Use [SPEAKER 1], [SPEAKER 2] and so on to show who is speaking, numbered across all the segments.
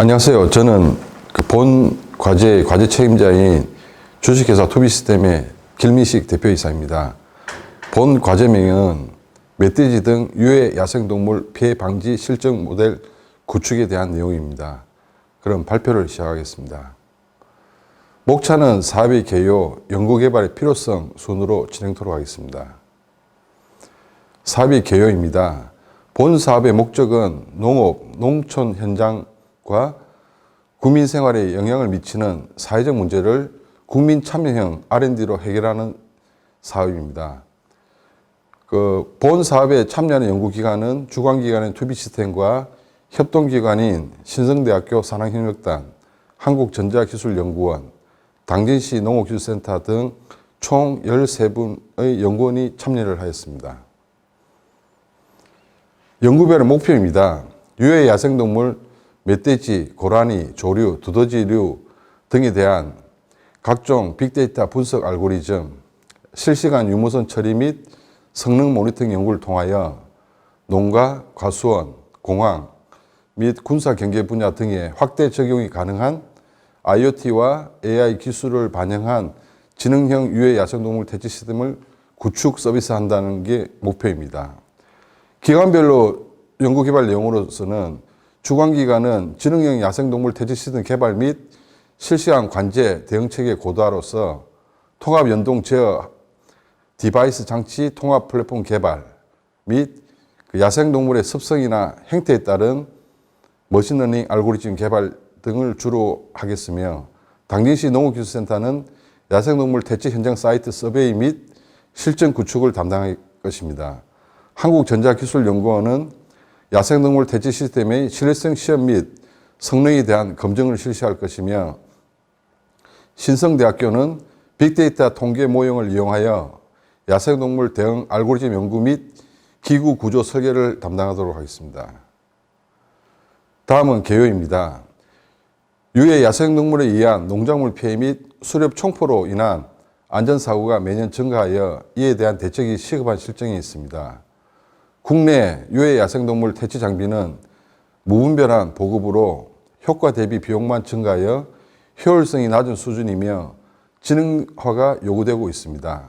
[SPEAKER 1] 안녕하세요. 저는 그 본 과제 과제 책임자인 주식회사 투비시스템의 길미식 대표이사입니다. 본 과제명은 멧돼지 등 유해 야생동물 피해 방지 실증 모델 구축에 대한 내용입니다. 그럼 발표를 시작하겠습니다. 목차는 사업의 개요, 연구개발의 필요성 순으로 진행토록 하겠습니다. 사업의 개요입니다. 본 사업의 목적은 농업, 농촌 현장 과 국민 생활에 영향을 미치는 사회적 문제를 국민 참여형 R&D로 해결하는 사업입니다. 그 본 사업에 참여하는 연구기관은 주관기관인 투비 시스템과 협동기관인 신성대학교 산학협력단, 한국전자기술연구원, 당진시 농업기술센터 등 총 13분의 연구원이 참여를 하였습니다. 연구별의 목표입니다. 유해 야생동물, 멧돼지, 고라니, 조류, 두더지류 등에 대한 각종 빅데이터 분석 알고리즘, 실시간 유무선 처리 및 성능 모니터링 연구를 통하여 농가, 과수원, 공항 및 군사 경계 분야 등에 확대 적용이 가능한 IoT와 AI 기술을 반영한 지능형 유해 야생동물 퇴치 시스템을 구축 서비스한다는 게 목표입니다. 기관별로 연구개발 내용으로서는 주관기관은 지능형 야생동물 퇴치 시스템 개발 및 실시간 관제 대응체계 고도화로서 통합 연동 제어 디바이스 장치 통합 플랫폼 개발 및그 야생동물의 습성이나 행태에 따른 머신러닝 알고리즘 개발 등을 주로 하겠으며 당진시 농업기술센터는 야생동물 퇴치 현장 사이트 서베이 및 실전 구축을 담당할 것입니다. 한국전자기술연구원은 야생동물 퇴치 시스템의 신뢰성 시험 및 성능에 대한 검증을 실시할 것이며 신성대학교는 빅데이터 통계 모형을 이용하여 야생동물 대응 알고리즘 연구 및 기구 구조 설계를 담당하도록 하겠습니다. 다음은 개요입니다. 유해 야생동물에 의한 농작물 피해 및 수렵 총포로 인한 안전사고가 매년 증가하여 이에 대한 대책이 시급한 실정이 있습니다. 국내 유해 야생동물 퇴치 장비는 무분별한 보급으로 효과 대비 비용만 증가하여 효율성이 낮은 수준이며 지능화가 요구되고 있습니다.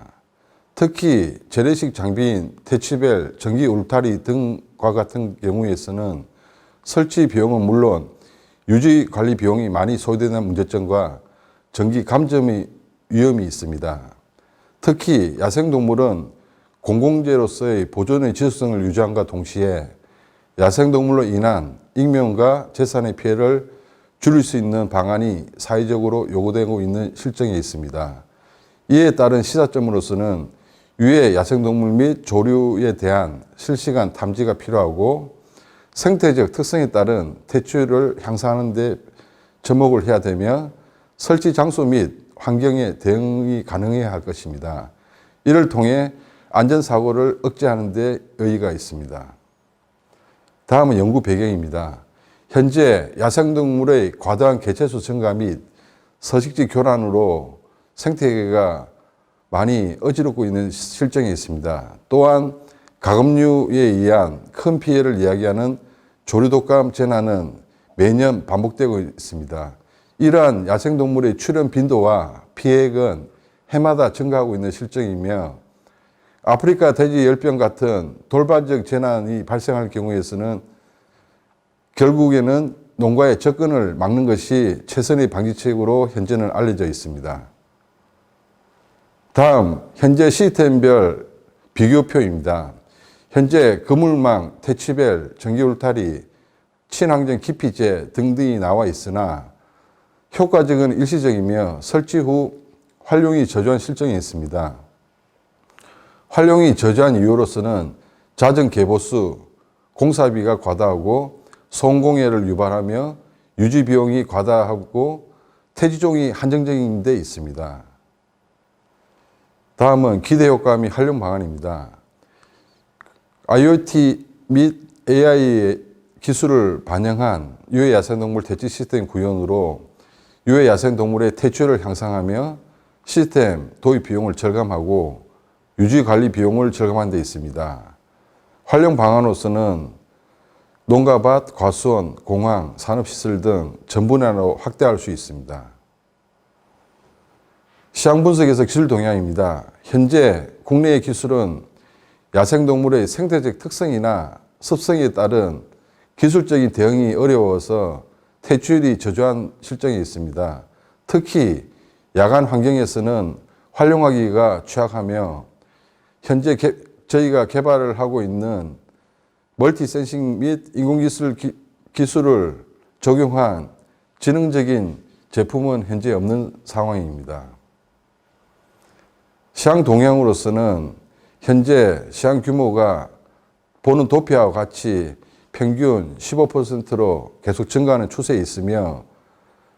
[SPEAKER 1] 특히 재래식 장비인 퇴치벨, 전기 울타리 등과 같은 경우에서는 설치 비용은 물론 유지 관리 비용이 많이 소요되는 문제점과 전기 감점의 위험이 있습니다. 특히 야생동물은 공공재로서의 보존의 지속성을 유지함과 동시에 야생동물로 인한 익명과 재산의 피해를 줄일 수 있는 방안이 사회적으로 요구되고 있는 실정에 있습니다. 이에 따른 시사점으로서는 유해 야생동물 및 조류에 대한 실시간 탐지가 필요하고 생태적 특성에 따른 퇴출을 향상하는 데 접목을 해야 되며 설치 장소 및 환경에 대응이 가능해야 할 것입니다. 이를 통해 안전사고를 억제하는 데 의의가 있습니다. 다음은 연구 배경입니다. 현재 야생동물의 과다한 개체수 증가 및 서식지 교란으로 생태계가 많이 어지럽고 있는 실정이 있습니다. 또한 가금류에 의한 큰 피해를 이야기하는 조류독감 재난은 매년 반복되고 있습니다. 이러한 야생동물의 출현 빈도와 피해액은 해마다 증가하고 있는 실정이며 아프리카 돼지 열병 같은 돌발적 재난이 발생할 경우에서는 결국에는 농가의 접근을 막는 것이 최선의 방지책으로 현재는 알려져 있습니다. 다음 현재 시스템별 비교표입니다. 현재 그물망, 퇴치벨, 전기울타리, 친환경 기피제 등등이 나와 있으나 효과적은 일시적이며 설치 후 활용이 저조한 실정이 있습니다. 활용이 저조한 이유로서는 자정 개보수, 공사비가 과다하고 송공해를 유발하며 유지 비용이 과다하고 태지종이 한정적인 데 있습니다. 다음은 기대 효과 및 활용 방안입니다. IoT 및 AI 기술을 반영한 유해 야생동물 퇴치 시스템 구현으로 유해 야생동물의 퇴출을 향상하며 시스템 도입 비용을 절감하고 유지 관리 비용을 절감한 데 있습니다. 활용 방안으로서는 농가밭, 과수원, 공항, 산업시설 등 전 분야로 확대할 수 있습니다. 시장 분석에서 기술 동향입니다. 현재 국내의 기술은 야생동물의 생태적 특성이나 습성에 따른 기술적인 대응이 어려워서 퇴출이 저조한 실정이 있습니다. 특히 야간 환경에서는 활용하기가 취약하며 현재 개- 저희가 개발을 하고 있는 멀티 센싱 및 인공기술 기, 기술을 적용한 지능적인 제품은 현재 없는 상황입니다. 시장 동향으로서는 현재 시장 규모가 보는 도피아와 같이 평균 15%로 계속 증가하는 추세에 있으며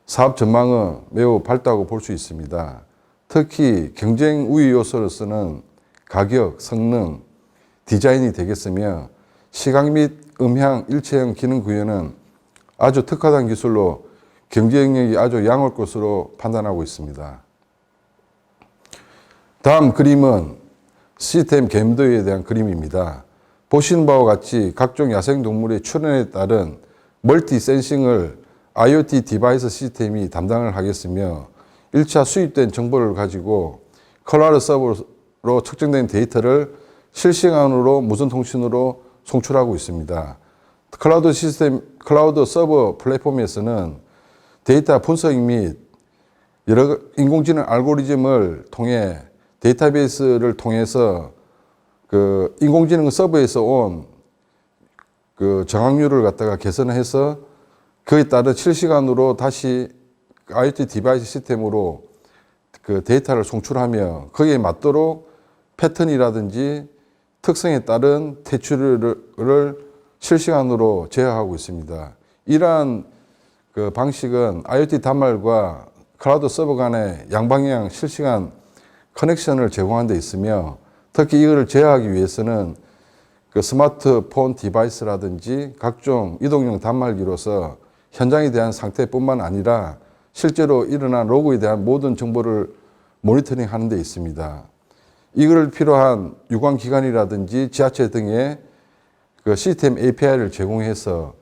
[SPEAKER 1] 사업 전망은 매우 밝다고 볼 수 있습니다. 특히 경쟁 우위 요소로서는 가격, 성능, 디자인이 되겠으며 시각 및 음향 일체형 기능 구현은 아주 특화된 기술로 경쟁력이 아주 양호할 것으로 판단하고 있습니다. 다음 그림은 시스템 겜도에 대한 그림입니다. 보시는 바와 같이 각종 야생동물의 출현에 따른 멀티 센싱을 IoT 디바이스 시스템이 담당을 하겠으며 1차 수입된 정보를 가지고 서버로 측정된 데이터를 실시간으로 무선 통신으로 송출하고 있습니다. 클라우드 시스템, 클라우드 서버 플랫폼에서는 데이터 분석 및 여러 인공지능 알고리즘을 통해 데이터베이스를 통해서 그 인공지능 서버에서 온 그 정확률을 갖다가 개선해서 그에 따른 실시간으로 다시 IoT 디바이스 시스템으로 그 데이터를 송출하며 거기에 맞도록 패턴이라든지 특성에 따른 퇴출을 실시간으로 제어하고 있습니다. 이러한 그 방식은 IoT 단말과 클라우드 서버 간의 양방향 실시간 커넥션을 제공하는 데 있으며 특히 이거를 제어하기 위해서는 그 스마트폰 디바이스라든지 각종 이동용 단말기로서 현장에 대한 상태뿐만 아니라 실제로 일어난 로그에 대한 모든 정보를 모니터링 하는 데 있습니다. 이걸 필요한 유관기관이라든지 지하철 등의 그 시스템 API를 제공해서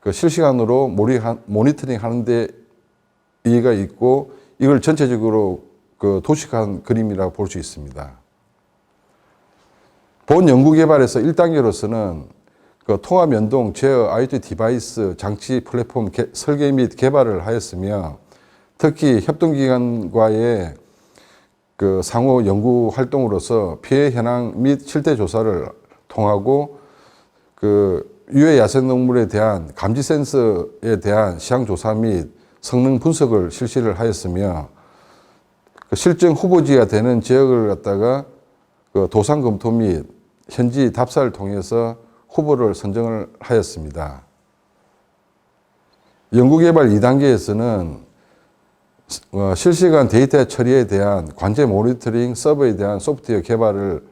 [SPEAKER 1] 그 실시간으로 모니터링 하는 데 이해가 있고 이걸 전체적으로 그 도식한 그림이라고 볼 수 있습니다. 본 연구 개발에서 1단계로서는 그 통합 연동 제어 IoT 디바이스 장치 플랫폼 개, 설계 및 개발을 하였으며 특히 협동기관과의 그 상호 연구 활동으로서 피해 현황 및 실태 조사를 통하고 그 유해 야생동물에 대한 감지 센서에 대한 시향 조사 및 성능 분석을 실시를 하였으며 그 실증 후보지가 되는 지역을 갖다가 그 도상 검토 및 현지 답사를 통해서 후보를 선정을 하였습니다. 연구개발 2단계에서는 어, 실시간 데이터 처리에 대한 관제 모니터링 서버에 대한 소프트웨어 개발을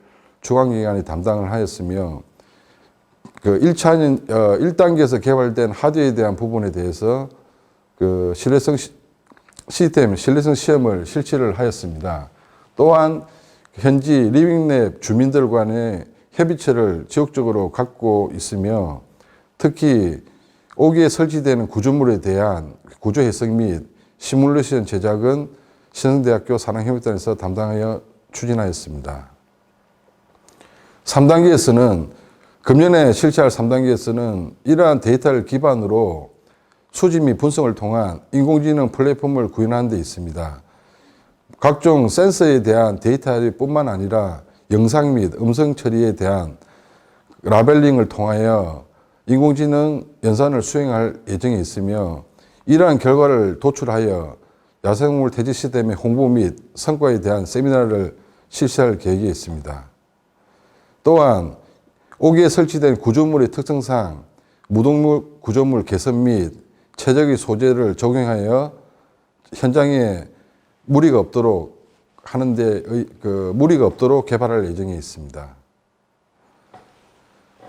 [SPEAKER 1] 주관기관이 담당을 하였으며 그 1차, 어, 1단계에서 개발된 하드웨어에 대한 부분에 대해서 그 신뢰성 시, 시스템 신뢰성 시험을 실시를 하였습니다. 또한 현지 리빙랩 주민들 간의 협의체를 지속적으로 갖고 있으며 특히 오기에 설치되는 구조물에 대한 구조 해석 및 시뮬레이션 제작은 신흥대학교 산학협력단에서 담당하여 추진하였습니다. 3단계에서는 금년에 실시할 3단계에서는 이러한 데이터를 기반으로 수집 및 분석을 통한 인공지능 플랫폼을 구현하는 데 있습니다. 각종 센서에 대한 데이터뿐만 아니라 영상 및 음성 처리에 대한 라벨링을 통하여 인공지능 연산을 수행할 예정에 있으며 이러한 결과를 도출하여 야생동물 퇴지 시스템의 홍보 및 성과에 대한 세미나를 실시할 계획이 있습니다. 또한 오기에 설치된 구조물의 특성상 무동물 구조물 개선 및 최적의 소재를 적용하여 현장에 무리가 없도록 하는데 그 무리가 없도록 개발할 예정에 있습니다.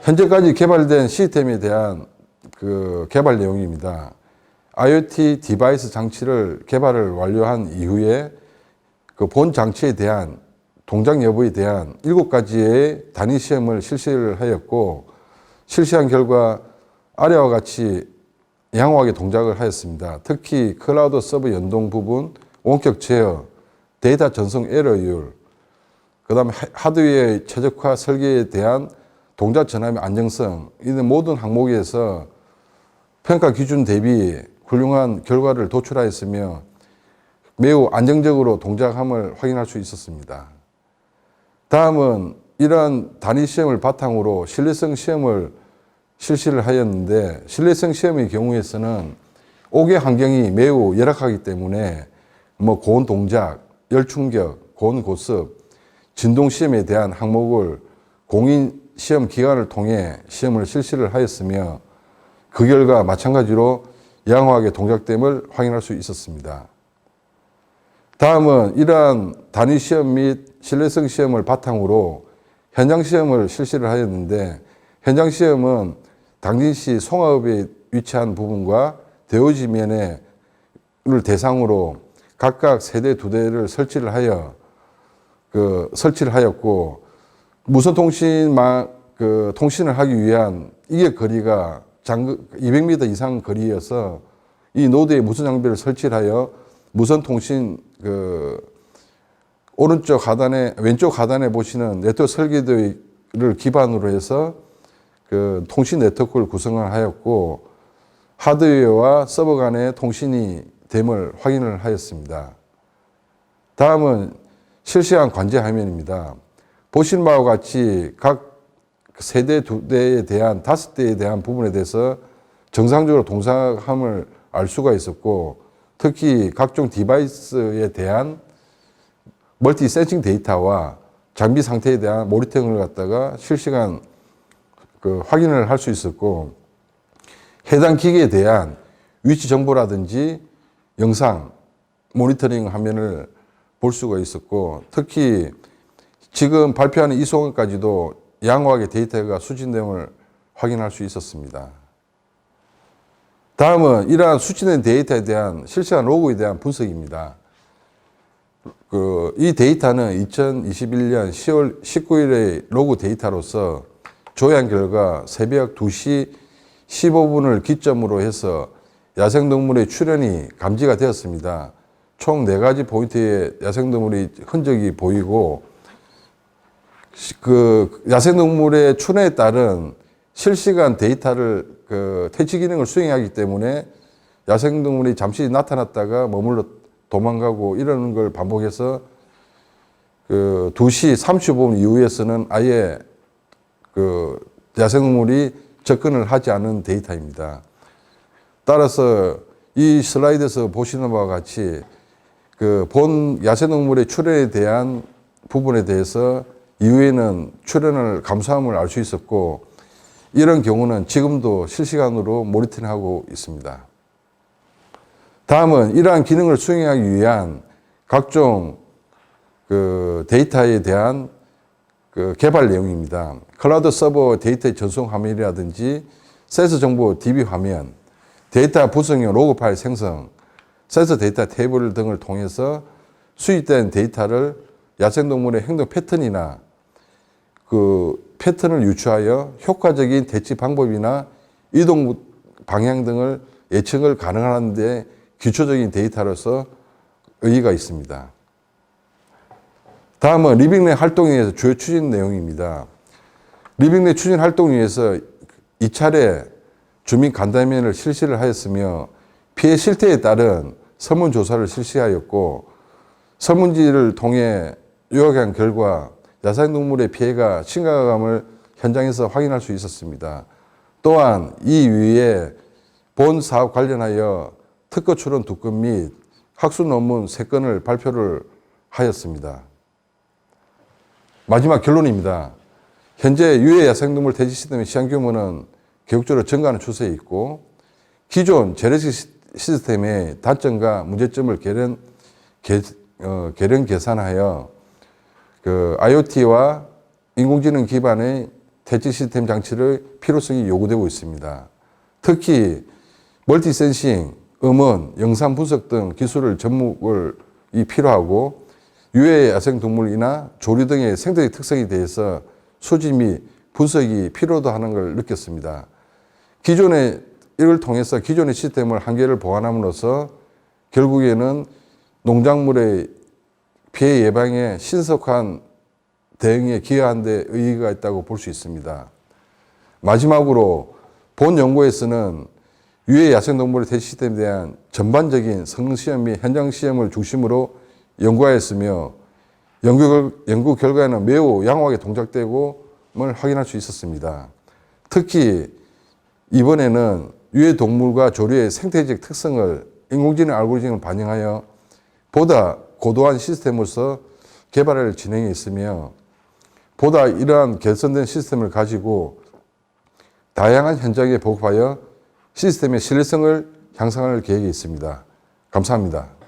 [SPEAKER 1] 현재까지 개발된 시스템에 대한 그 개발 내용입니다. IoT 디바이스 장치를 개발을 완료한 이후에 그 본 장치에 대한 동작 여부에 대한 일곱 가지의 단위 시험을 실시를 하였고 실시한 결과 아래와 같이 양호하게 동작을 하였습니다. 특히 클라우드 서버 연동 부분, 원격 제어, 데이터 전송 에러율, 그 다음에 하드웨어의 최적화 설계에 대한 동작 전환의 안정성, 이런 모든 항목에서 평가 기준 대비 훌륭한 결과를 도출하였으며 매우 안정적으로 동작함을 확인할 수 있었습니다. 다음은 이러한 단위 시험을 바탕으로 신뢰성 시험을 실시를 하였는데 신뢰성 시험의 경우에서는 5개 환경이 매우 열악하기 때문에 뭐 고온 동작, 열 충격, 고온 고습, 진동 시험에 대한 항목을 공인 시험 기관을 통해 시험을 실시를 하였으며 그 결과 마찬가지로 양호하게 동작됨을 확인할 수 있었습니다. 다음은 이러한 단위 시험 및 신뢰성 시험을 바탕으로 현장 시험을 실시를 하였는데 현장 시험은 당진시 송화읍에 위치한 부분과 대오지면을 대상으로 각각 세대 두 대를 설치를 하여 그 설치를 하였고 무선 통신망 그 통신을 하기 위한 이게 거리가 장 200m 이상 거리여서 이 노드에 무선 장비를 설치를 하여 무선 통신 그 오른쪽 하단에 왼쪽 하단에 보시는 네트워크 설계도를 기반으로 해서 그 통신 네트워크를 구성을 하였고 하드웨어와 서버 간의 통신이 됨을 확인을 하였습니다. 다음은 실시간 관제 화면입니다. 보신 바와 같이 각 세대 두 대에 대한 다섯 대에 대한 부분에 대해서 정상적으로 동작함을 알 수가 있었고 특히 각종 디바이스에 대한 멀티 센싱 데이터와 장비 상태에 대한 모니터링을 갖다가 실시간 그 확인을 할 수 있었고 해당 기기에 대한 위치 정보라든지 영상 모니터링 화면을 볼 수가 있었고 특히 지금 발표하는 이 순간까지도 양호하게 데이터가 수집됨을 확인할 수 있었습니다. 다음은 이러한 수치된 데이터에 대한 실시간 로그에 대한 분석입니다. 그, 이 데이터는 2021년 10월 19일의 로그 데이터로서 조회한 결과 새벽 2시 15분을 기점으로 해서 야생동물의 출현이 감지가 되었습니다. 총 4가지 포인트의 야생동물의 흔적이 보이고 그 야생동물의 출현에 따른 실시간 데이터를 그 퇴치 기능을 수행하기 때문에 야생동물이 잠시 나타났다가 머물러 도망가고 이러는 걸 반복해서 그 2시 35분 이후에서는 아예 그 야생동물이 접근을 하지 않은 데이터입니다. 따라서 이 슬라이드에서 보시는 바와 같이 그 본 야생동물의 출현에 대한 부분에 대해서 이후에는 출현을 감소함을 알 수 있었고 이런 경우는 지금도 실시간으로 모니터링하고 있습니다. 다음은 이러한 기능을 수행하기 위한 각종 그 데이터에 대한 그 개발 내용입니다. 클라우드 서버 데이터 전송 화면이라든지 센서 정보 DB 화면, 데이터 구성용 로그 파일 생성, 센서 데이터 테이블 등을 통해서 수입된 데이터를 야생동물의 행동 패턴이나 그 패턴을 유추하여 효과적인 대치 방법이나 이동 방향 등을 예측을 가능하는데 기초적인 데이터로서 의의가 있습니다. 다음은 리빙내 활동에 의해서 주요 추진 내용입니다. 리빙내 추진 활동을 위해서 이 차례 주민 간담회를 실시를 하였으며 피해 실태에 따른 설문조사를 실시하였고 설문지를 통해 요약한 결과 야생동물의 피해가 심각함을 현장에서 확인할 수 있었습니다. 또한 이 위에 본 사업 관련하여 특허 출원 두 건 및 학술 논문 세 건을 발표를 하였습니다. 마지막 결론입니다. 현재 유해 야생동물 대지 시스템의 시장 규모는 계속적으로 증가하는 추세에 있고 기존 재래식 시스템의 단점과 문제점을 개련, 개, 어, 개련 계산하여 그 IoT와 인공지능 기반의 대지 시스템 장치를 필요성이 요구되고 있습니다. 특히 멀티 센싱, 음원, 영상 분석 등 기술을 접목을 이 필요하고 유해 야생 동물이나 조류 등의 생태계 특성에 대해서 수집 및 분석이 필요도 하는 걸 느꼈습니다. 기존의 이를 통해서 기존의 시스템을 한계를 보완함으로써 결국에는 농작물의 피해 예방에 신속한 대응에 기여한 데 의의가 있다고 볼 수 있습니다. 마지막으로 본 연구에서는 유해 야생동물의 대시 시스템에 대한 전반적인 성능 시험 및 현장 시험을 중심으로 연구하였으며 연구, 결- 연구 결과에는 매우 양호하게 동작되고을 확인할 수 있었습니다. 특히 이번에는 유해 동물과 조류의 생태적 특성을 인공지능 알고리즘을 반영하여 보다 고도한 시스템으로서 개발을 진행해 있으며 보다 이러한 개선된 시스템을 가지고 다양한 현장에 보급하여 시스템의 신뢰성을 향상할 계획이 있습니다. 감사합니다.